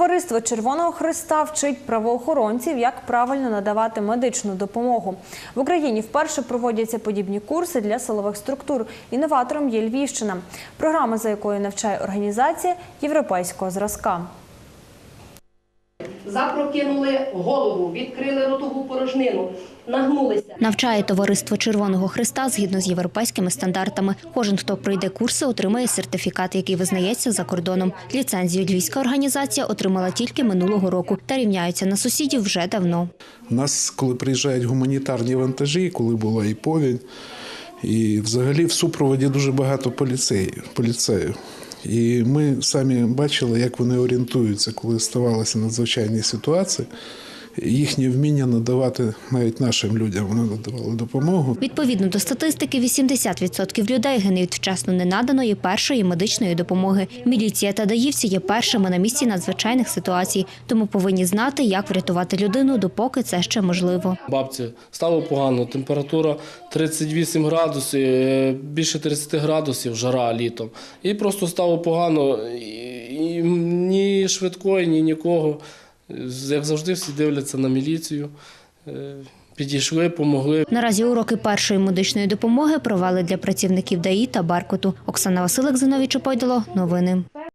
Товариство Червоного Христа вчить правоохоронців, як правильно надавати медичну допомогу. В Україні вперше проводяться подібні курси для силових структур. Інноватором є Львівщина. Програма, за якою навчає організація європейського зразка. Запрокинули голову, відкрили ротову порожнину, нагнулися. Навчає товариство Червоного Христа згідно з європейськими стандартами. Кожен, хто пройде курси, отримає сертифікат, який визнається за кордоном. Ліцензію львівська організація отримала тільки минулого року та рівняються на сусідів вже давно. У нас, коли приїжджають гуманітарні вантажі, коли була і повінь, і взагалі в супроводі дуже багато поліцеїв. поліцеїв. І ми самі бачили, як вони орієнтуються, коли ставалися надзвичайні ситуації. Їхнє вміння надавати навіть нашим людям вони надавали допомогу. Відповідно до статистики, 80% людей гинуть вчасно ненаданої першої медичної допомоги. Міліція та даївці є першими на місці надзвичайних ситуацій, тому повинні знати, як врятувати людину, допоки це ще можливо. Бабці стало погано, температура 38 градусів, е, більше 30 градусів, жара літом. І просто стало погано. І, і ні швидкої, ні нікого. Як завжди, всі дивляться на міліцію. Е, Підійшли, помогли. Наразі уроки першої медичної допомоги провели для працівників ДАІ та Баркуту. Оксана Василик, Зиновій Чопойдало. Новини.